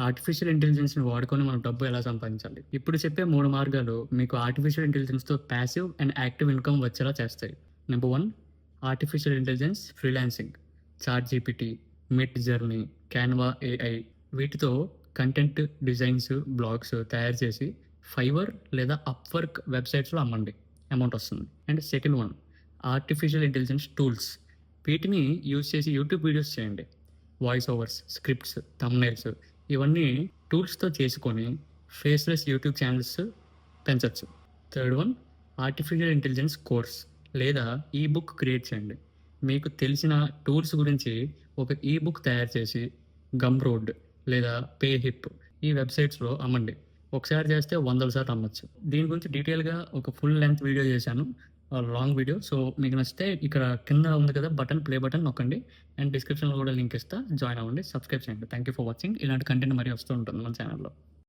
Artificial ఇంటెలిజెన్స్‌ని వాడుకొని మనం డబ్బు ఎలా సంపాదించాలి? ఇప్పుడు చెప్పే మూడు మార్గాలు మీకు ఆర్టిఫిషియల్ ఇంటెలిజెన్స్‌తో ప్యాసివ్ అండ్ యాక్టివ్ ఇన్‌కమ్ వచ్చేలా చేస్తాయి. Number one artificial intelligence freelancing. ChatGPT, Midjourney, Canva AI వీటితో కంటెంట్ డిజైన్స్, బ్లాగ్స్ తయారు చేసి ఫైవర్ లేదా అప్‌వర్క్ వెబ్‌సైట్స్‌లో అమ్మండి. అమౌంట్ వస్తుంది. And second one artificial intelligence tools. వీటిని యూజ్ చేసి యూట్యూబ్ వీడియోస్ చేయండి. వాయిస్ ఓవర్స్, స్క్రిప్ట్స్, తమ్నైల్స్ ఇవన్నీ టూల్స్‌తో చేసుకొని ఫేస్‌లెస్ యూట్యూబ్ ఛానల్స్ పెంచవచ్చు third one artificial intelligence course లేదా ఈ బుక్ క్రియేట్ చేయండి. మీకు తెలిసిన టూల్స్ గురించి ఒక ఈ బుక్ తయారు చేసి గమ్ రోడ్ లేదా పే హిప్ ఈ వెబ్‌సైట్స్‌లో అమ్మండి. ఒకసారి చేస్తే వందల సార్లు అమ్మచ్చు దీని గురించి డీటెయిల్‌గా ఒక ఫుల్ లెంగ్త్ వీడియో చేశాను. Long video. సో, మీకు నచ్చితే ఇక్కడ కింద ఉంది కదా బటన్ ప్లే బటన్ నొక్కండి. అండ్ డిస్క్రిప్షన్‌లో కూడా లింక్ ఇస్తా. జాయిన్ అవ్వండి. సబ్స్క్రైబ్ చేయండి. Thank you for watching. ఇలాంటి కంటెంట్ మరీ వస్తూ ఉంటుంది మన ఛానల్లో